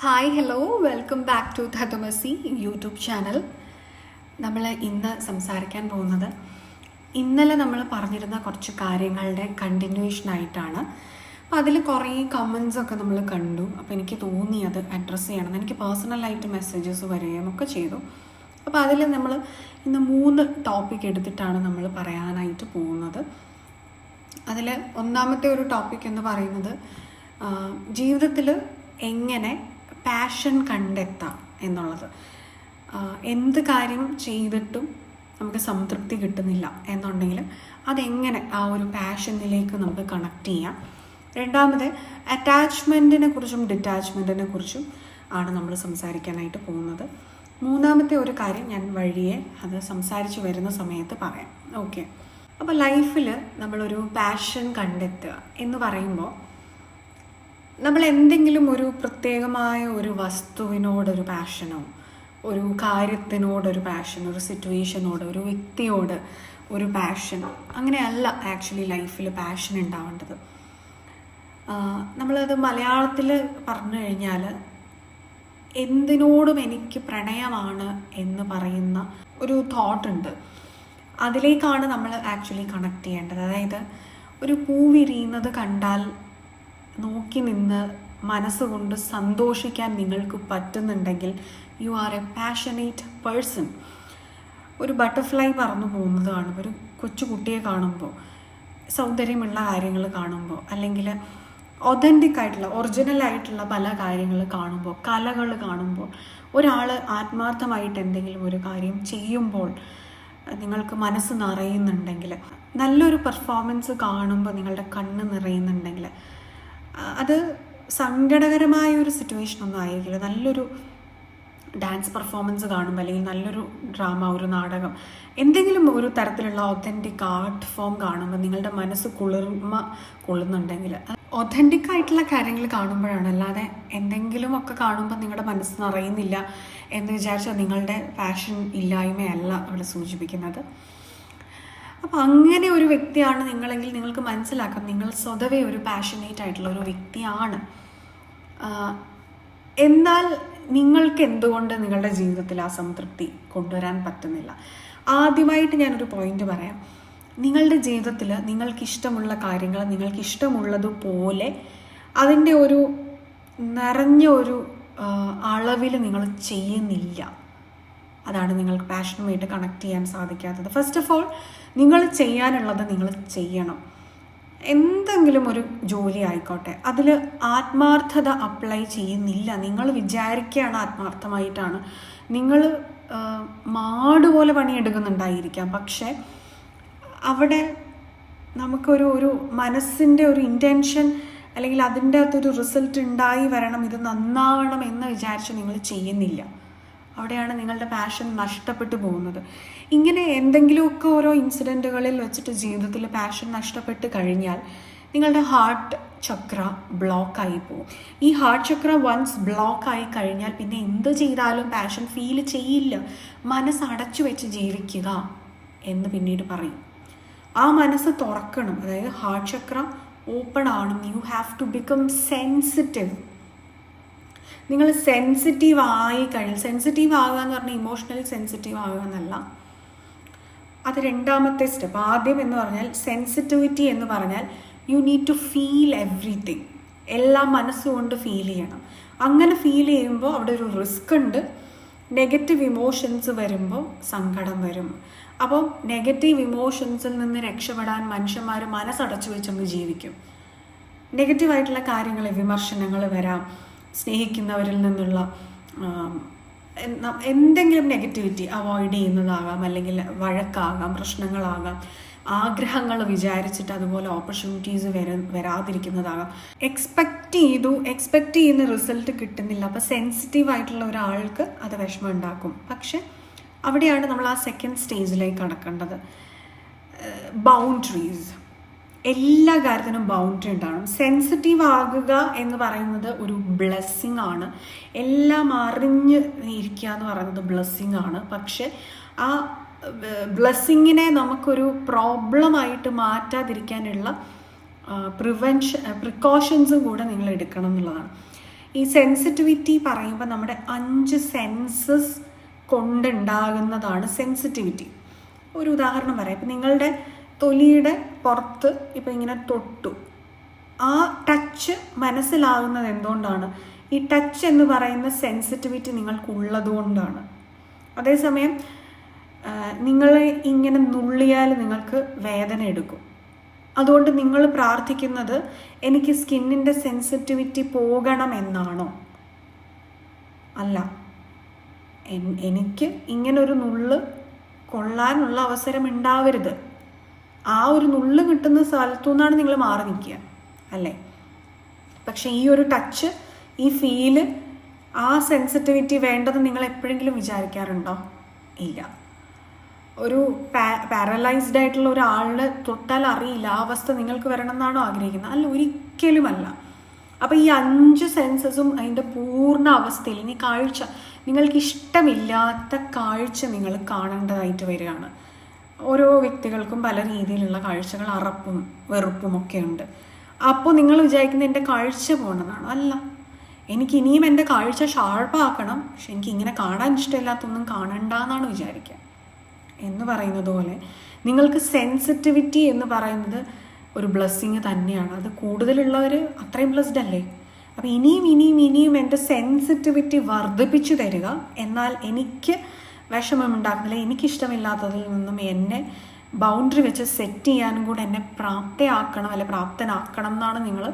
Hi hello welcome back to ധതുമസി YouTube channel നമ്മൾ ഇന്ന് സംസാരിക്കാൻ പോകുന്നത് ഇന്നലെ നമ്മൾ പറഞ്ഞിരുന്ന കുറച്ച് കാര്യങ്ങളുടെ കണ്ടിന്യൂഷൻ ആയിട്ടാണ്. അപ്പോൾ അതിൽ കുറേ കമൻസ് ഒക്കെ നമ്മൾ കണ്ടു. അപ്പോൾ എനിക്ക് തോന്നി അത് അഡ്രസ്സ് ചെയ്യണം. എനിക്ക് പേഴ്സണലായിട്ട് മെസ്സേജസ് വരികയും ഒക്കെ ചെയ്തു. അപ്പോൾ അതിൽ നമ്മൾ ഇന്ന് മൂന്ന് ടോപ്പിക് എടുത്തിട്ടാണ് നമ്മൾ പറയാനായിട്ട് പോകുന്നത്. അതിൽ ഒന്നാമത്തെ ഒരു ടോപ്പിക് എന്ന് പറയുന്നത് ജീവിതത്തിൽ എങ്ങനെ പാഷൻ കണ്ടെത്താം എന്നുള്ളത്. എന്ത് കാര്യം ചെയ്തിട്ടും നമുക്ക് സംതൃപ്തി കിട്ടുന്നില്ല എന്നുണ്ടെങ്കിൽ അതെങ്ങനെ ആ ഒരു പാഷനിലേക്ക് നമുക്ക് കണക്ട് ചെയ്യാം. രണ്ടാമത് അറ്റാച്ച്മെന്റിനെ കുറിച്ചും ഡിറ്റാച്ച്മെന്റിനെ കുറിച്ചും ആണ് നമ്മൾ സംസാരിക്കാനായിട്ട് പോകുന്നത്. മൂന്നാമത്തെ ഒരു കാര്യം ഞാൻ വഴിയെ അത് സംസാരിച്ച് വരുന്ന സമയത്ത് പറയാം. ഓക്കെ അപ്പോൾ ലൈഫിൽ നമ്മളൊരു പാഷൻ കണ്ടെത്തുക എന്ന് പറയുമ്പോൾ നമ്മൾ എന്തെങ്കിലും ഒരു പ്രത്യേകമായ ഒരു വസ്തുവിനോടൊരു പാഷനോ ഒരു കാര്യത്തിനോടൊരു പാഷൻ ഒരു സിറ്റുവേഷനോട് ഒരു വ്യക്തിയോട് ഒരു പാഷൻ അങ്ങനെയല്ല ആക്ച്വലി ലൈഫിൽ പാഷൻ ഉണ്ടാവേണ്ടത്. നമ്മളത് മലയാളത്തിൽ പറഞ്ഞു കഴിഞ്ഞാൽ എന്തിനോടും എനിക്ക് പ്രണയമാണ് എന്ന് പറയുന്ന ഒരു തോട്ട് ഉണ്ട്. അതിലേക്കാണ് നമ്മൾ ആക്ച്വലി കണക്ട് ചെയ്യേണ്ടത്. അതായത് ഒരു പൂ വിരിയുന്നത് കണ്ടാൽ നോക്കി നിന്ന് മനസ്സുകൊണ്ട് സന്തോഷിക്കാൻ നിങ്ങൾക്ക് പറ്റുന്നുണ്ടെങ്കിൽ you are a passionate person ഒരു ബട്ടർഫ്ലൈ പറന്നു പോകുന്നത് കാണുമ്പോൾ ഒരു കൊച്ചുകുട്ടിയെ കാണുമ്പോൾ സൗന്ദര്യമുള്ള കാര്യങ്ങൾ കാണുമ്പോൾ അല്ലെങ്കിൽ ഒതന്റിക് ആയിട്ടുള്ള ഒറിജിനൽ ആയിട്ടുള്ള പല കാര്യങ്ങൾ കാണുമ്പോൾ കലകൾ കാണുമ്പോൾ ഒരാൾ ആത്മാർത്ഥമായിട്ട് എന്തെങ്കിലും ഒരു കാര്യം ചെയ്യുമ്പോൾ നിങ്ങൾക്ക് മനസ്സ് നിറയുന്നുണ്ടെങ്കിൽ നല്ലൊരു പെർഫോമൻസ് കാണുമ്പോൾ നിങ്ങളുടെ കണ്ണ് നിറയുന്നുണ്ടെങ്കിൽ അത് സങ്കടകരമായ ഒരു സിറ്റുവേഷൻ ഒന്നും ആയിരിക്കില്ല. നല്ലൊരു ഡാൻസ് പെർഫോമൻസ് കാണുമ്പോൾ അല്ലെങ്കിൽ നല്ലൊരു ഡ്രാമ ഒരു നാടകം എന്തെങ്കിലും ഒരു തരത്തിലുള്ള ഒതന്റിക് ആർട്ട് ഫോം കാണുമ്പോൾ നിങ്ങളുടെ മനസ്സ് കുളിർമ കൊള്ളുന്നുണ്ടെങ്കിൽ ഒതന്റിക് ആയിട്ടുള്ള കാര്യങ്ങൾ കാണുമ്പോഴാണ്. അല്ലാതെ എന്തെങ്കിലും ഒക്കെ കാണുമ്പോൾ നിങ്ങളുടെ മനസ്സ് നിറയുന്നില്ല എന്ന് വിചാരിച്ചാൽ നിങ്ങളുടെ പാഷൻ ഇല്ലായ്മയല്ല അവിടെ സൂചിപ്പിക്കുന്നത്. അപ്പോൾ അങ്ങനെ ഒരു വ്യക്തിയാണ് നിങ്ങളെങ്കിൽ നിങ്ങൾക്ക് മനസ്സിലാക്കാം. നിങ്ങൾ സ്വതവേ ഒരു പാഷനേറ്റ് ആയിട്ടുള്ള ഒരു വ്യക്തിയാണ്. എന്നാൽ നിങ്ങൾക്ക് എന്തുകൊണ്ട് നിങ്ങളുടെ ജീവിതത്തിൽ ആ സംതൃപ്തി കൊണ്ടുവരാൻ പറ്റുന്നില്ല? ആദ്യമായിട്ട് ഞാനൊരു പോയിന്റ് പറയാം. നിങ്ങളുടെ ജീവിതത്തിൽ നിങ്ങൾക്ക് ഇഷ്ടമുള്ള കാര്യങ്ങൾ നിങ്ങൾക്ക് ഇഷ്ടമുള്ളതുപോലെ അതിന്റെ ഒരു നിറഞ്ഞ ഒരു അളവിൽ നിങ്ങൾ ചെയ്യുന്നില്ല. അതാണ് നിങ്ങൾക്ക് പാഷനുമായിട്ട് കണക്ട് ചെയ്യാൻ സാധിക്കാത്തത്. ഫസ്റ്റ് ഓഫ് ഓൾ നിങ്ങൾ ചെയ്യാനുള്ളത് നിങ്ങൾ ചെയ്യണം. എന്തെങ്കിലും ഒരു ജോലി ആയിക്കോട്ടെ. അതിൽ ആത്മാർത്ഥത അപ്ലൈ ചെയ്യുന്നില്ല. നിങ്ങൾ വിചാരിക്കുകയാണ് ആത്മാർത്ഥമായിട്ടാണ്. നിങ്ങൾ മാട് പോലെ പണിയെടുക്കുന്നുണ്ടായിരിക്കാം. പക്ഷേ അവിടെ നമുക്കൊരു ഒരു മനസ്സിന്റെ ഒരു ഇന്റൻഷൻ അല്ലെങ്കിൽ അതിന്റെ അകത്തൊരു റിസൾട്ട് ഉണ്ടായി വരണം. ഇത് നന്നാവണം എന്ന് വിചാരിച്ച് നിങ്ങൾ ചെയ്യുന്നില്ല. അവിടെയാണ് നിങ്ങളുടെ പാഷൻ നഷ്ടപ്പെട്ടു പോകുന്നത്. ഇങ്ങനെ എന്തെങ്കിലുമൊക്കെ ഓരോ ഇൻസിഡന്റുകളിൽ വെച്ചിട്ട് ജീവിതത്തിൽ പാഷൻ നഷ്ടപ്പെട്ട് കഴിഞ്ഞാൽ നിങ്ങളുടെ ഹാർട്ട് ചക്ര ബ്ലോക്കായി പോകും. ഈ ഹാർട്ട് ചക്ര വൺസ് ബ്ലോക്ക് ആയി കഴിഞ്ഞാൽ പിന്നെ എന്ത് ചെയ്താലും പാഷൻ ഫീൽ ചെയ്യില്ല. മനസ്സ് അടച്ചു വെച്ച് ജീവിക്കുക എന്ന് പിന്നീട് പറയും. ആ മനസ്സ് തുറക്കണം. അതായത് ഹാർട്ട് ചക്ര ഓപ്പൺ ആണ്. You have to become sensitive നിങ്ങൾ സെൻസിറ്റീവ് ആയി കഴിഞ്ഞാൽ സെൻസിറ്റീവ് ആകുക എന്ന് പറഞ്ഞാൽ ഇമോഷണലി സെൻസിറ്റീവ് ആകുക എന്നല്ല. അത് രണ്ടാമത്തെ സ്റ്റെപ്പ് ആദ്യം എന്ന് പറഞ്ഞാൽ സെൻസിറ്റിവിറ്റി എന്ന് പറഞ്ഞാൽ you need to feel everything എല്ലാം മനസ്സുകൊണ്ട് ഫീൽ ചെയ്യണം. അങ്ങനെ ഫീൽ ചെയ്യുമ്പോൾ അവിടെ ഒരു റിസ്ക് ഉണ്ട്. നെഗറ്റീവ് ഇമോഷൻസ് വരുമ്പോൾ സങ്കടം വരും. അപ്പോൾ നെഗറ്റീവ് ഇമോഷൻസിൽ നിന്ന് രക്ഷപ്പെടാൻ മനുഷ്യന്മാർ മനസ്സടച്ചു വെച്ചങ്ങ് ജീവിക്കും. നെഗറ്റീവായിട്ടുള്ള കാര്യങ്ങൾ വിമർശനങ്ങൾ വരാം. സ്നേഹിക്കുന്നവരിൽ നിന്നുള്ള എന്തെങ്കിലും നെഗറ്റിവിറ്റി അവോയ്ഡ് ചെയ്യുന്നതാകാം അല്ലെങ്കിൽ വഴക്കാകാം പ്രശ്നങ്ങളാകാം ആഗ്രഹങ്ങൾ വിചാരിച്ചിട്ട് അതുപോലെ ഓപ്പർച്യൂണിറ്റീസ് വര വരാതിരിക്കുന്നതാകാം. എക്സ്പെക്റ്റ് ചെയ്തു എക്സ്പെക്റ്റ് ചെയ്യുന്ന റിസൾട്ട് കിട്ടുന്നില്ല. അപ്പോൾ സെൻസിറ്റീവ് ആയിട്ടുള്ള ഒരാൾക്ക് അത് വിഷമം ഉണ്ടാക്കും. പക്ഷെ അവിടെയാണ് നമ്മൾ ആ സെക്കൻഡ് സ്റ്റേജിലേക്ക് കടക്കേണ്ടത്. ബൗണ്ടറീസ് എല്ലാ കാര്യത്തിനും ബൗണ്ടറി ഉണ്ടാവണം. സെൻസിറ്റീവ് ആകുക എന്ന് പറയുന്നത് ഒരു ബ്ലെസ്സിങ് ആണ്. എല്ലാം അറിഞ്ഞ് ഇരിക്കുക എന്ന് പറയുന്നത് ബ്ലെസ്സിങ് ആണ്. പക്ഷെ ആ ബ്ലെസ്സിങ്ങിനെ നമുക്കൊരു പ്രോബ്ലമായിട്ട് മാറ്റാതിരിക്കാനുള്ള പ്രിവെൻഷൻ പ്രിക്കോഷൻസും കൂടെ നിങ്ങൾ എടുക്കണം എന്നുള്ളതാണ്. ഈ സെൻസിറ്റിവിറ്റി പറയുമ്പോൾ നമ്മുടെ അഞ്ച് സെൻസസ് കൊണ്ടുണ്ടാകുന്നതാണ് സെൻസിറ്റിവിറ്റി ഒരു ഉദാഹരണം പറയാം. ഇപ്പം നിങ്ങളുടെ തൊലിയുടെ പുറത്ത് ഇപ്പം ഇങ്ങനെ തൊട്ടു. ആ ടച്ച് മനസ്സിലാകുന്നത് എന്തുകൊണ്ടാണ്? ഈ ടച്ച് എന്ന് പറയുന്ന സെൻസിറ്റിവിറ്റി നിങ്ങൾക്ക് ഉള്ളതുകൊണ്ടാണ് അതേസമയം നിങ്ങളെ ഇങ്ങനെ നുള്ളിയാൽ നിങ്ങൾക്ക് വേദന എടുക്കും. അതുകൊണ്ട് നിങ്ങൾ പ്രാർത്ഥിക്കുന്നത് എനിക്ക് സ്കിന്നിന്റെ സെൻസിറ്റിവിറ്റി പോകണം എന്നാണോ? അല്ല. എനിക്ക് ഇങ്ങനൊരു നുള്ള് കൊള്ളാനുള്ള അവസരം ഉണ്ടാവരുത്. ആ ഒരു നുള്ളു കിട്ടുന്ന സ്ഥലത്തു നിന്നാണ് നിങ്ങൾ മാറി നിൽക്കുക അല്ലേ? പക്ഷേ ഈ ഒരു ടച്ച് ഈ ഫീൽ ആ സെൻസിറ്റിവിറ്റി വേണ്ടത് നിങ്ങൾ എപ്പോഴെങ്കിലും വിചാരിക്കാറുണ്ടോ? ഇല്ല. ഒരു പാരലൈസ്ഡ് ആയിട്ടുള്ള ഒരാളിന് തൊട്ടാൽ അറിയില്ല ആ അവസ്ഥ നിങ്ങൾക്ക് വരണം എന്നാണോ ആഗ്രഹിക്കുന്നത്? അല്ല ഒരിക്കലുമല്ല. അപ്പോൾ ഈ അഞ്ച് സെൻസസും അതിന്റെ പൂർണ അവസ്ഥയിൽ ഇനി കാഴ്ച നിങ്ങൾക്ക് ഇഷ്ടമില്ലാത്ത കാഴ്ച നിങ്ങൾ കാണേണ്ടതായിട്ട് വരികയാണ്. ഓരോ വ്യക്തികൾക്കും പല രീതിയിലുള്ള കാഴ്ചകൾ അറപ്പും വെറുപ്പും ഒക്കെ ഉണ്ട്. അപ്പോൾ നിങ്ങൾ വിചാരിക്കുന്ന എന്റെ കാഴ്ച പോകണമെന്നാണ് അല്ല. എനിക്ക് ഇനിയും എന്റെ കാഴ്ച ഷാർപ്പാക്കണം. പക്ഷെ എനിക്ക് ഇങ്ങനെ കാണാൻ ഇഷ്ടമില്ലാത്തൊന്നും കാണണ്ട എന്നാണ് വിചാരിക്കുക. എന്ന് പറയുന്നത് പോലെ നിങ്ങൾക്ക് സെൻസിറ്റിവിറ്റി എന്ന് പറയുന്നത് ഒരു ബ്ലെസ്സിങ് തന്നെയാണ്. അത് കൂടുതലുള്ളവർ അത്രയും ബ്ലെസ്ഡ് അല്ലേ? അപ്പോൾ ഇനിയും ഇനിയും ഇനിയും എന്റെ സെൻസിറ്റിവിറ്റി വർദ്ധിപ്പിച്ചു തരിക. എന്നാൽ എനിക്ക് വിഷമമുണ്ടാക്കുന്നില്ല എനിക്കിഷ്ടമില്ലാത്തതിൽ നിന്നും എന്നെ ബൗണ്ടറി വെച്ച് സെറ്റ് ചെയ്യാനും കൂടെ എന്നെ പ്രാപ്തയാക്കണം അല്ലെ പ്രാപ്തനാക്കണം എന്നാണ് നിങ്ങൾ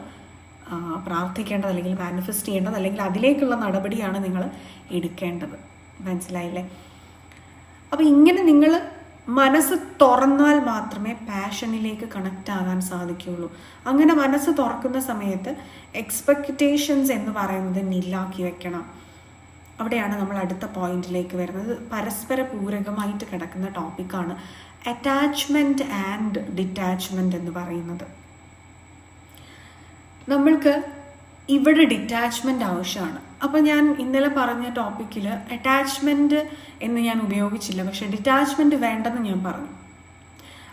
പ്രാർത്ഥിക്കേണ്ടത് അല്ലെങ്കിൽ മാനിഫെസ്റ്റ് ചെയ്യേണ്ടത് അല്ലെങ്കിൽ അതിലേക്കുള്ള നടപടിയാണ് നിങ്ങൾ എടുക്കേണ്ടത്. മനസ്സിലായില്ലേ? അപ്പോൾ ഇങ്ങനെ നിങ്ങൾ മനസ്സ് തുറന്നാൽ മാത്രമേ പാഷനിലേക്ക് കണക്റ്റ് ആകാൻ സാധിക്കുകയുള്ളൂ. അങ്ങനെ മനസ്സ് തുറക്കുന്ന സമയത്ത് എക്സ്പെക്റ്റേഷൻസ് എന്ന് പറയുന്നത് നില്ലാക്കി വെക്കണം. അവിടെയാണ് നമ്മൾ അടുത്ത പോയിന്റിലേക്ക് വരുന്നത്. പരസ്പര പൂരകമായിട്ട് കിടക്കുന്ന ടോപ്പിക്കാണ് അറ്റാച്ച്മെന്റ് ആൻഡ് ഡിറ്റാച്ച്മെന്റ് എന്ന് പറയുന്നത്. നമ്മൾക്ക് ഇവിടെ ഡിറ്റാച്ച്മെന്റ് ആവശ്യമാണ്. അപ്പോൾ ഞാൻ ഇന്നലെ പറഞ്ഞ ടോപ്പിക്കിൽ അറ്റാച്ച്മെന്റ് എന്ന് ഞാൻ ഉപയോഗിച്ചില്ല. പക്ഷേ ഡിറ്റാച്ച്മെന്റ് വേണ്ടെന്ന് ഞാൻ പറഞ്ഞു.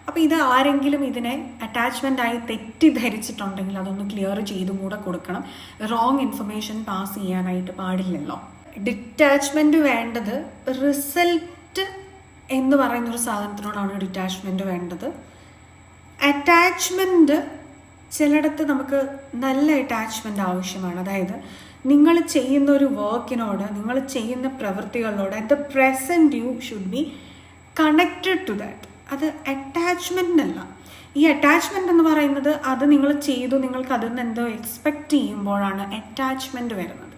അപ്പോൾ ഇത് ആരെങ്കിലും ഇതിനെ അറ്റാച്ച്മെന്റായി തെറ്റിദ്ധരിച്ചിട്ടുണ്ടെങ്കിൽ അതൊന്ന് ക്ലിയർ ചെയ്തും കൂടെ കൊടുക്കണം. റോങ് ഇൻഫർമേഷൻ പാസ് ചെയ്യാനായിട്ട് പാടില്ലല്ലോ. ഡിറ്റാച്ച്മെന്റ് വേണ്ടത് റിസൾട്ട് എന്ന് പറയുന്നൊരു സാധനത്തിനോടാണ് ഡിറ്റാച്ച്മെന്റ് വേണ്ടത്. അറ്റാച്ച്മെന്റ് ചിലയിടത്ത് നമുക്ക് നല്ല അറ്റാച്ച്മെന്റ് ആവശ്യമാണ്. അതായത് നിങ്ങൾ ചെയ്യുന്ന ഒരു വർക്കിനോട് നിങ്ങൾ ചെയ്യുന്ന പ്രവൃത്തികളോട് at the present you should be connected to that അത് അറ്റാച്ച്മെന്റ് അല്ല. ഈ അറ്റാച്ച്മെന്റ് എന്ന് പറയുന്നത് അത് നിങ്ങൾ ചെയ്തു നിങ്ങൾക്ക് അതിൽ നിന്ന് എന്തോ എക്സ്പെക്റ്റ് ചെയ്യുമ്പോഴാണ് അറ്റാച്ച്മെന്റ് വരുന്നത്.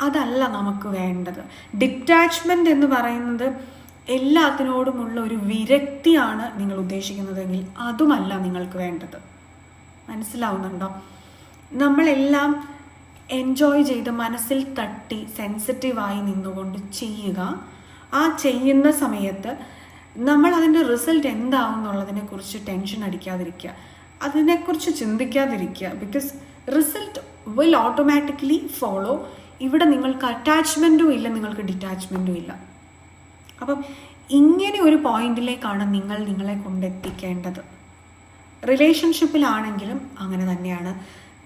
അതല്ല നമുക്ക് വേണ്ടത്. ഡിറ്റാച്ച്മെന്റ് എന്ന് പറയുന്നത് എല്ലാത്തിനോടുമുള്ള ഒരു വിരക്തിയാണ് നിങ്ങൾ ഉദ്ദേശിക്കുന്നതെങ്കിൽ അതുമല്ല നിങ്ങൾക്ക് വേണ്ടത്. മനസ്സിലാവുന്നുണ്ടോ? നമ്മളെല്ലാം എൻജോയ് ചെയ്ത് മനസ്സിൽ തട്ടി സെൻസിറ്റീവായി നിന്നുകൊണ്ട് ചെയ്യുക. ആ ചെയ്യുന്ന സമയത്ത് നമ്മൾ അതിന്റെ റിസൾട്ട് എന്താവും എന്നുള്ളതിനെ കുറിച്ച് ടെൻഷൻ അടിക്കാതിരിക്കുക. അതിനെക്കുറിച്ച് ചിന്തിക്കാതിരിക്കുക. Because result will automatically follow ഇവിടെ നിങ്ങൾക്ക് അറ്റാച്ച്മെന്റും ഇല്ല നിങ്ങൾക്ക് ഡിറ്റാച്ച്മെന്റും ഇല്ല. അപ്പം ഇങ്ങനെ ഒരു പോയിന്റിലേക്കാണ് നിങ്ങൾ നിങ്ങളെ കൊണ്ടെത്തിക്കേണ്ടത്. റിലേഷൻഷിപ്പിലാണെങ്കിലും അങ്ങനെ തന്നെയാണ്.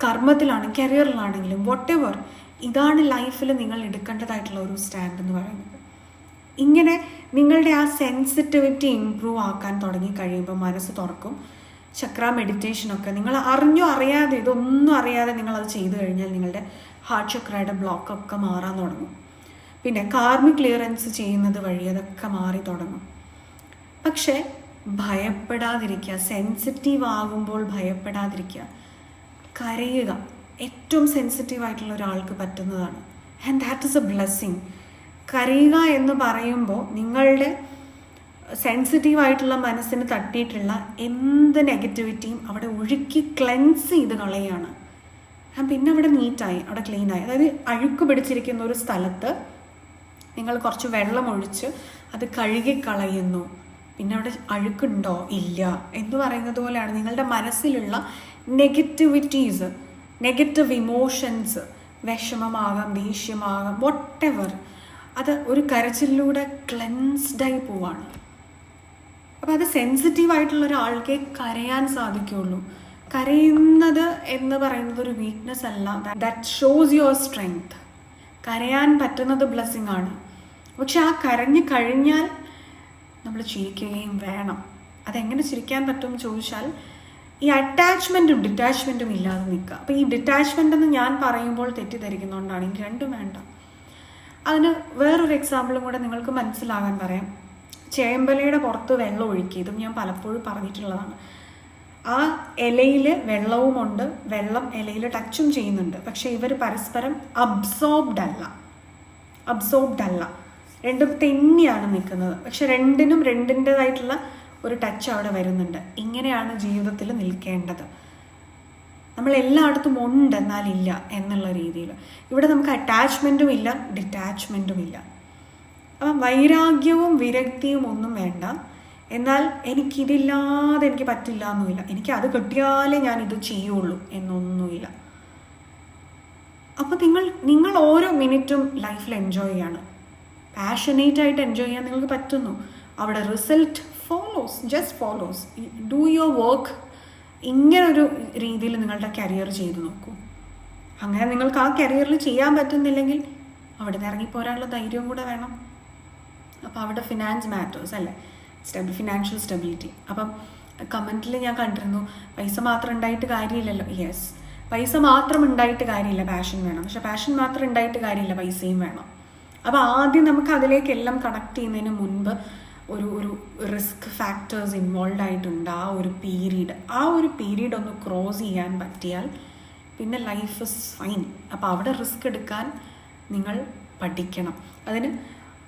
കർമ്മത്തിലാണെങ്കിലും കരിയറിലാണെങ്കിലും വട്ട് എവർ ഇതാണ് ലൈഫിൽ നിങ്ങൾ എടുക്കേണ്ടതായിട്ടുള്ള ഒരു സ്റ്റാൻഡ് എന്ന് പറയുന്നത്. ഇങ്ങനെ നിങ്ങളുടെ ആ സെൻസിറ്റിവിറ്റി ഇമ്പ്രൂവ് ആക്കാൻ തുടങ്ങി കഴിയുമ്പോൾ മനസ്സ് തുറക്കും. ചക്ര മെഡിറ്റേഷനൊക്കെ നിങ്ങൾ അറിഞ്ഞോ അറിയാതെ ഇതൊന്നും അറിയാതെ നിങ്ങൾ അത് ചെയ്തു കഴിഞ്ഞാൽ നിങ്ങളുടെ ഹാർട്ട് ചക്രയുടെ ബ്ലോക്കൊക്കെ മാറാൻ തുടങ്ങും. പിന്നെ കാർമി ക്ലിയറൻസ് ചെയ്യുന്നത് വഴി അതൊക്കെ മാറി തുടങ്ങും. പക്ഷേ ഭയപ്പെടാതിരിക്കുക. സെൻസിറ്റീവ് ആകുമ്പോൾ ഭയപ്പെടാതിരിക്കുക. കരയുക. ഏറ്റവും സെൻസിറ്റീവ് ആയിട്ടുള്ള ഒരാൾക്ക് പറ്റുന്നതാണ്. And that is a blessing കരയുക എന്ന് പറയുമ്പോൾ നിങ്ങളുടെ സെൻസിറ്റീവ് ആയിട്ടുള്ള മനസ്സിന് തട്ടിയിട്ടുള്ള എന്ത് നെഗറ്റിവിറ്റിയും അവിടെ ഒഴുക്കി ക്ലെൻസ് ചെയ്ത് കളയാണ്. പിന്നെ അവിടെ നീറ്റായി അവിടെ ക്ലീനായി അതായത് അഴുക്ക് പിടിച്ചിരിക്കുന്ന ഒരു സ്ഥലത്ത് നിങ്ങൾ കുറച്ച് വെള്ളം ഒഴിച്ച് അത് കഴുകി കളയുന്നു പിന്നെ അവിടെ അഴുക്കുണ്ടോ? ഇല്ല. എന്ന് പറയുന്നത് പോലെയാണ് നിങ്ങളുടെ മനസ്സിലുള്ള നെഗറ്റിവിറ്റീസ് നെഗറ്റീവ് ഇമോഷൻസ് വിഷമമാകാം ദേഷ്യമാകാം വട്ട് എവർ അത് ഒരു കരച്ചിലൂടെ ക്ലെൻസ്ഡായി പോവാണ്. അപ്പോൾ അത് സെൻസിറ്റീവ് ആയിട്ടുള്ള ഒരാൾക്കേ കരയാൻ സാധിക്കുകയുള്ളൂ കരയുന്നത് എന്ന് പറയുന്നത് ഒരു വീക്ക്നെസ് അല്ല. ദാറ്റ് ഷോസ് യുവർ സ്ട്രെങ്ത് കരയാൻ പറ്റുന്നത് ബ്ലെസ്സിങ് ആണ്. പക്ഷെ ആ കരഞ്ഞു കഴിഞ്ഞാൽ നമ്മൾ ചിരിക്കുകയും വേണം. അതെങ്ങനെ ചിരിക്കാൻ പറ്റും ചോദിച്ചാൽ ഈ അറ്റാച്ച്മെന്റും ഡിറ്റാച്ച്മെന്റും ഇല്ലാതെ നിൽക്കുക. അപ്പോൾ ഈ ഡിറ്റാച്ച്മെന്റ് എന്ന് ഞാൻ പറയുമ്പോൾ തെറ്റിദ്ധരിക്കുന്നതുകൊണ്ടാണ് എനിക്ക് രണ്ടും വേണ്ട. അതിന് വേറൊരു എക്സാമ്പിളും കൂടെ നിങ്ങൾക്ക് മനസ്സിലാകാൻ പറയാം. ചേമ്പലയുടെ പുറത്ത് വെള്ളം ഒഴുക്കി ഇതും ഞാൻ പലപ്പോഴും പറഞ്ഞിട്ടുള്ളതാണ്. ആ ഇലയിൽ വെള്ളവുമുണ്ട് വെള്ളം ഇലയിൽ ടച്ചും ചെയ്യുന്നുണ്ട്. പക്ഷേ ഇവർ പരസ്പരം അബ്സോർബ്ഡ് അല്ല. അബ്സോർബ്ഡ് അല്ല. രണ്ടും തെന്നിയാണ് നിൽക്കുന്നത്. പക്ഷെ രണ്ടിനും രണ്ടിന്റെതായിട്ടുള്ള ഒരു ടച്ച് അവിടെ വരുന്നുണ്ട്. ഇങ്ങനെയാണ് ജീവിതത്തിൽ നിൽക്കേണ്ടത്. നമ്മൾ എല്ലായിടത്തും ഉണ്ട് എന്നാലില്ല എന്നുള്ള രീതിയിൽ ഇവിടെ നമുക്ക് അറ്റാച്ച്മെന്റും ഇല്ല ഡിറ്റാച്ച്മെന്റും ഇല്ല. അപ്പം വൈരാഗ്യവും വിരക്തിയും ഒന്നും വേണ്ട. എന്നാൽ എനിക്കിതില്ലാതെ എനിക്ക് പറ്റില്ല എന്നുമില്ല എനിക്ക് അത് കിട്ടിയാലേ ഞാൻ ഇത് ചെയ്യുള്ളൂ എന്നൊന്നുമില്ല. അപ്പോൾ നിങ്ങൾ നിങ്ങൾ ഓരോ മിനിറ്റും ലൈഫിൽ എൻജോയ് ചെയ്യാണ്. പാഷനേറ്റ് ആയിട്ട് എൻജോയ് ചെയ്യാൻ നിങ്ങൾക്ക് പറ്റുന്നു. അവിടെ result follows just follows do your work ഇങ്ങനൊരു രീതിയിൽ നിങ്ങളുടെ കരിയർ ചെയ്തു നോക്കൂ. അങ്ങനെ നിങ്ങൾക്ക് ആ കരിയറിൽ ചെയ്യാൻ പറ്റുന്നില്ലെങ്കിൽ അവിടെ നിന്ന് ഇറങ്ങിപ്പോരാനുള്ള ധൈര്യവും കൂടെ വേണം. അപ്പോൾ അവിടെ ഫിനാൻസ് മാറ്റേഴ്സ് അല്ലേ? സ്റ്റെബിൾ ഫിനാൻഷ്യൽ സ്റ്റെബിലിറ്റി അപ്പം കമന്റിൽ ഞാൻ കണ്ടിരുന്നു പൈസ മാത്രം ഉണ്ടായിട്ട് കാര്യമില്ലല്ലോ. യെസ് പൈസ മാത്രം ഉണ്ടായിട്ട് കാര്യമില്ല പാഷൻ വേണം. പക്ഷെ പാഷൻ മാത്രം ഉണ്ടായിട്ട് കാര്യമില്ല പൈസയും വേണം. അപ്പോൾ ആദ്യം നമുക്ക് അതിലേക്കെല്ലാം കണക്ട് ചെയ്യുന്നതിന് മുൻപ് ഒരു ഒരു റിസ്ക് ഫാക്ടേഴ്സ് ഇൻവോൾവ് ആയിട്ടുണ്ട് ആ ഒരു പീരീഡ് ആ ഒരു പീരീഡ് ഒന്ന് ക്രോസ് ചെയ്യാൻ പറ്റിയാൽ പിന്നെ ലൈഫ് ഇസ് ഫൈൻ അപ്പോൾ അവിടെ റിസ്ക് എടുക്കാൻ നിങ്ങൾ പഠിക്കണം. അതിന്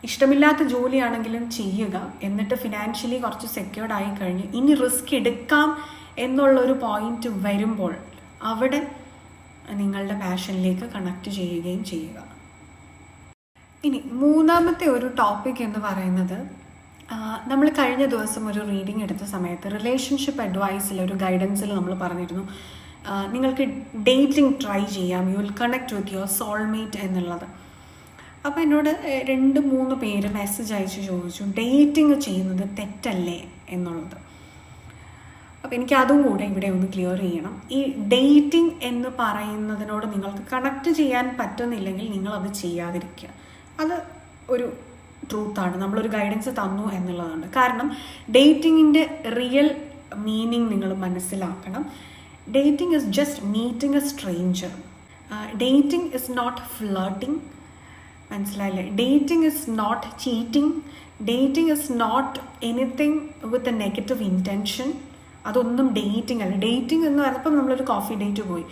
ഇഷ്ടമില്ലാത്ത ജോലിയാണെങ്കിലും ചെയ്യുക. എന്നിട്ട് ഫിനാൻഷ്യലി കുറച്ച് സെക്യൂർഡ് ആയി കഴിഞ്ഞ് ഇനി റിസ്ക് എടുക്കാം എന്നുള്ളൊരു പോയിന്റ് വരുമ്പോൾ അവിടെ നിങ്ങളുടെ പാഷനിലേക്ക് കണക്ട് ചെയ്യുകയും ചെയ്യുക. ഇനി മൂന്നാമത്തെ ഒരു ടോപ്പിക് എന്ന് പറയുന്നത് നമ്മൾ കഴിഞ്ഞ ദിവസം ഒരു റീഡിംഗ് എടുത്ത സമയത്ത് റിലേഷൻഷിപ്പ് അഡ്വൈസിൽ ഒരു ഗൈഡൻസിൽ നമ്മൾ പറഞ്ഞിരുന്നു. നിങ്ങൾക്ക് ഡേറ്റിംഗ് ട്രൈ ചെയ്യാം. You will connect with your soulmate എന്നുള്ളത്. അപ്പോൾ എന്നോട് രണ്ട് മൂന്ന് പേര് മെസ്സേജ് അയച്ച് ചോദിച്ചു ഡേറ്റിംഗ് ചെയ്യുന്നത് തെറ്റല്ലേ? എന്നുള്ളത്. അപ്പോൾ എനിക്ക് അതും കൂടെ ഇവിടെ ഒന്ന് ക്ലിയർ ചെയ്യണം. ഈ ഡേറ്റിംഗ് എന്ന് പറയുന്നതിനോട് നിങ്ങൾക്ക് കണക്ട് ചെയ്യാൻ പറ്റുന്നില്ലെങ്കിൽ നിങ്ങളത് ചെയ്യാതിരിക്കുക. അത് ഒരു ട്രൂത്താണ് നമ്മളൊരു ഗൈഡൻസ് തന്നു എന്നുള്ളതാണ് കാരണം ഡേറ്റിങ്ങിന്റെ റിയൽ മീനിങ് നിങ്ങൾ മനസ്സിലാക്കണം. Dating is just meeting a stranger dating is not flirting മനസ്സിലായില്ലേ? Dating is not cheating dating is not anything with a negative intention അതൊന്നും ഡേറ്റിംഗ് അല്ല. ഡേറ്റിംഗ് എന്ന് പറഞ്ഞപ്പം നമ്മളൊരു കോഫി ഡേറ്റ് പോയി.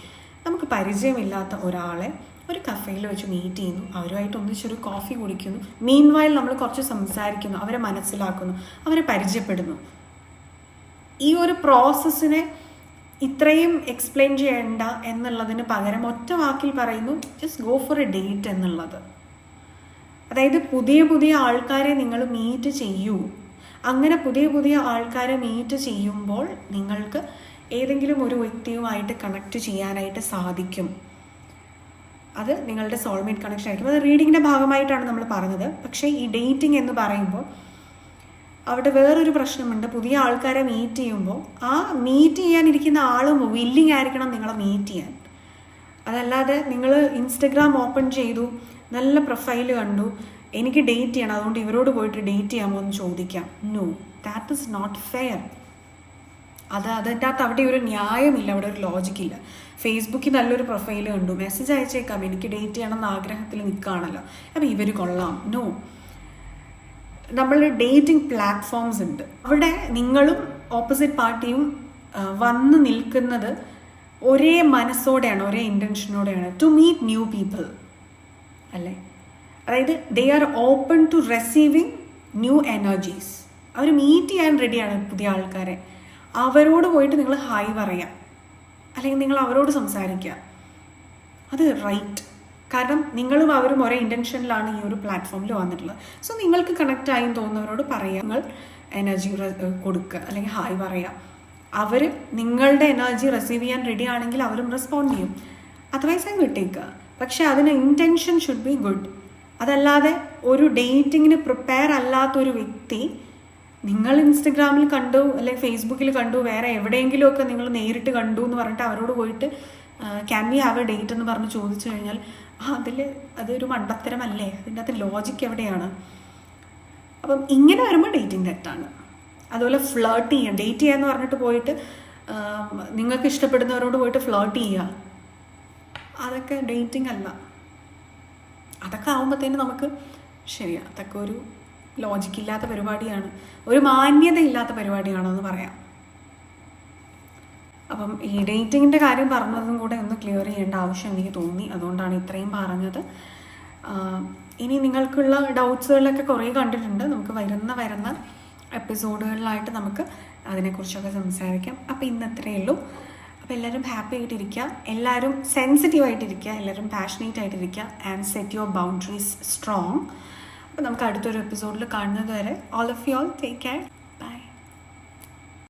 നമുക്ക് പരിചയമില്ലാത്ത ഒരാളെ ഒരു കഫേയിൽ വെച്ച് മീറ്റ് ചെയ്യുന്നു. അവരുമായിട്ട് ഒന്നിച്ചൊരു കോഫി കുടിക്കുന്നു. മീൻ വയൽ നമ്മൾ കുറച്ച് സംസാരിക്കുന്നു. അവരെ മനസ്സിലാക്കുന്നു. അവരെ പരിചയപ്പെടുന്നു. ഈ ഒരു പ്രോസസ്സിനെ ഇത്രയും എക്സ്പ്ലെയിൻ ചെയ്യേണ്ട എന്നുള്ളതിന് പകരം ഒറ്റ വാക്കിൽ പറയുന്നു just go for a date എന്നുള്ളത്. അതായത് പുതിയ പുതിയ ആൾക്കാരെ നിങ്ങൾ മീറ്റ് ചെയ്യൂ. അങ്ങനെ പുതിയ പുതിയ ആൾക്കാരെ മീറ്റ് ചെയ്യുമ്പോൾ നിങ്ങൾക്ക് ഏതെങ്കിലും ഒരു വ്യക്തിയുമായിട്ട് കണക്ട് ചെയ്യാനായിട്ട് സാധിക്കും. അത് നിങ്ങളുടെ സോൾമേറ്റ് കണക്ഷൻ ആയിരിക്കും. അത് റീഡിങ്ങിന്റെ ഭാഗമായിട്ടാണ് നമ്മൾ പറഞ്ഞത്. പക്ഷേ ഈ ഡേറ്റിംഗ് എന്ന് പറയുമ്പോൾ അവിടെ വേറൊരു പ്രശ്നമുണ്ട്. പുതിയ ആൾക്കാരെ മീറ്റ് ചെയ്യുമ്പോൾ ആ മീറ്റ് ചെയ്യാനിരിക്കുന്ന ആളും വില്ലിങ് ആയിരിക്കണം നിങ്ങളെ മീറ്റ് ചെയ്യാൻ. അതല്ലാതെ നിങ്ങൾ ഇൻസ്റ്റഗ്രാം ഓപ്പൺ ചെയ്തു. നല്ല പ്രൊഫൈൽ കണ്ടു. എനിക്ക് ഡേറ്റ് ചെയ്യണം. അതുകൊണ്ട് ഇവരോട് പോയിട്ട് ഡേറ്റ് ചെയ്യാമോ എന്ന് ചോദിക്കാം. No that is not fair അത് അതിന്റെ അകത്ത് അവിടെ ഒരു ന്യായമില്ല. അവിടെ ഒരു ലോജിക്കില്ല ഫേസ്ബുക്കിൽ നല്ലൊരു പ്രൊഫൈൽ കണ്ടു. മെസ്സേജ് അയച്ചേക്കാം. എനിക്ക് ഡേറ്റ് ചെയ്യണം എന്ന ആഗ്രഹത്തിൽ നിൽക്കുകയാണല്ലോ. അപ്പം ഇവർ കൊള്ളാം. നോ നമ്മൾ ഡേറ്റിംഗ് പ്ലാറ്റ്ഫോംസ് ഉണ്ട്. അവിടെ നിങ്ങളും ഓപ്പോസിറ്റ് പാർട്ടിയും വന്ന് നിൽക്കുന്നത് ഒരേ മനസ്സോടെയാണ് ഒരേ ഇന്റൻഷനോടെയാണ് ടു മീറ്റ് ന്യൂ പീപ്പിൾ അല്ലേ? അതായത് they are open to receiving new energies our meet ചെയ്യാൻ റെഡിയാണ് പുതിയ ആൾക്കാരെ. അവരോട് പോയിട്ട് നിങ്ങൾ ഹായ് പറയാം. അല്ലെങ്കിൽ നിങ്ങൾ അവരോട് സംസാരിക്കുക അത് റൈറ്റ് കാരണം നിങ്ങളും അവരും ഒരേ ഇന്റൻഷനിലാണ് ഈ ഒരു പ്ലാറ്റ്ഫോമിൽ വന്നിട്ടുള്ളത്. സോ നിങ്ങൾക്ക് കണക്റ്റ് ആയി തോന്നുന്നവരോട് പറയുക നിങ്ങൾ എനർജി കൊടുക്കുക അല്ലെങ്കിൽ ഹായ് പറയുക അവർ നിങ്ങളുടെ എനർജി റിസീവ് ചെയ്യാൻ റെഡി ആണെങ്കിൽ അവരും റെസ്പോണ്ട് ചെയ്യും. അതർവൈസ് വിട്ടേക്കുക പക്ഷെ അതിന് ഇന്റൻഷൻ ഷുഡ് ബി ഗുഡ് അതല്ലാതെ ഒരു ഡേറ്റിങ്ങിന് പ്രിപ്പയർ അല്ലാത്തൊരു വ്യക്തി നിങ്ങൾ ഇൻസ്റ്റഗ്രാമിൽ കണ്ടു അല്ലെങ്കിൽ ഫേസ്ബുക്കിൽ കണ്ടു വേറെ എവിടെയെങ്കിലുമൊക്കെ നിങ്ങൾ നേരിട്ട് കണ്ടു എന്ന് പറഞ്ഞിട്ട് അവരോട് പോയിട്ട് can we have a date എന്ന് പറഞ്ഞ് ചോദിച്ചു കഴിഞ്ഞാൽ അതിൽ അതൊരു മണ്ടത്തരമല്ലേ? അതിന്റെ അകത്ത് ലോജിക്ക് എവിടെയാണ്? അപ്പം ഇങ്ങനെ വരുമ്പോൾ ഡേറ്റിംഗ് തെറ്റാണ്. അതുപോലെ ഫ്ലേർട്ട് ചെയ്യുക ഡേറ്റ് ചെയ്യുക ചെയ്യാന്ന് പറഞ്ഞിട്ട് പോയിട്ട് നിങ്ങൾക്ക് ഇഷ്ടപ്പെടുന്നവരോട് പോയിട്ട് ഫ്ലേർട്ട് ചെയ്യുക അതൊക്കെ ഡേറ്റിംഗ് അല്ല. അതൊക്കെ ആകുമ്പോഴത്തേന് നമുക്ക് ശരിയാ അതൊക്കെ ഒരു ലോജിക്കില്ലാത്ത പരിപാടിയാണ്. ഒരു മാന്യത ഇല്ലാത്ത പരിപാടിയാണെന്ന് പറയാം. അപ്പം ഈ ഡേറ്റിങ്ങിന്റെ കാര്യം പറഞ്ഞതും കൂടെ ഒന്ന് ക്ലിയർ ചെയ്യേണ്ട ആവശ്യം എനിക്ക് തോന്നി. അതുകൊണ്ടാണ് ഇത്രയും പറഞ്ഞത്. ഇനി നിങ്ങൾക്കുള്ള ഡൗട്ട്സുകളൊക്കെ കുറേ കണ്ടിട്ടുണ്ട്. നമുക്ക് വരുന്ന വരുന്ന എപ്പിസോഡുകളിലായിട്ട് നമുക്ക് അതിനെക്കുറിച്ചൊക്കെ സംസാരിക്കാം. അപ്പോൾ ഇന്നത്രയേ ഉള്ളൂ. അപ്പോൾ എല്ലാവരും ഹാപ്പി ആയിട്ടിരിക്കുക. എല്ലാവരും സെൻസിറ്റീവ് ആയിട്ടിരിക്കുക. എല്ലാവരും പാഷനേറ്റ് ആയിട്ടിരിക്കുക. And set your boundaries strong അപ്പോൾ നമുക്ക് അടുത്തൊരു എപ്പിസോഡിൽ കാണുന്നത് വരെ all of you all take care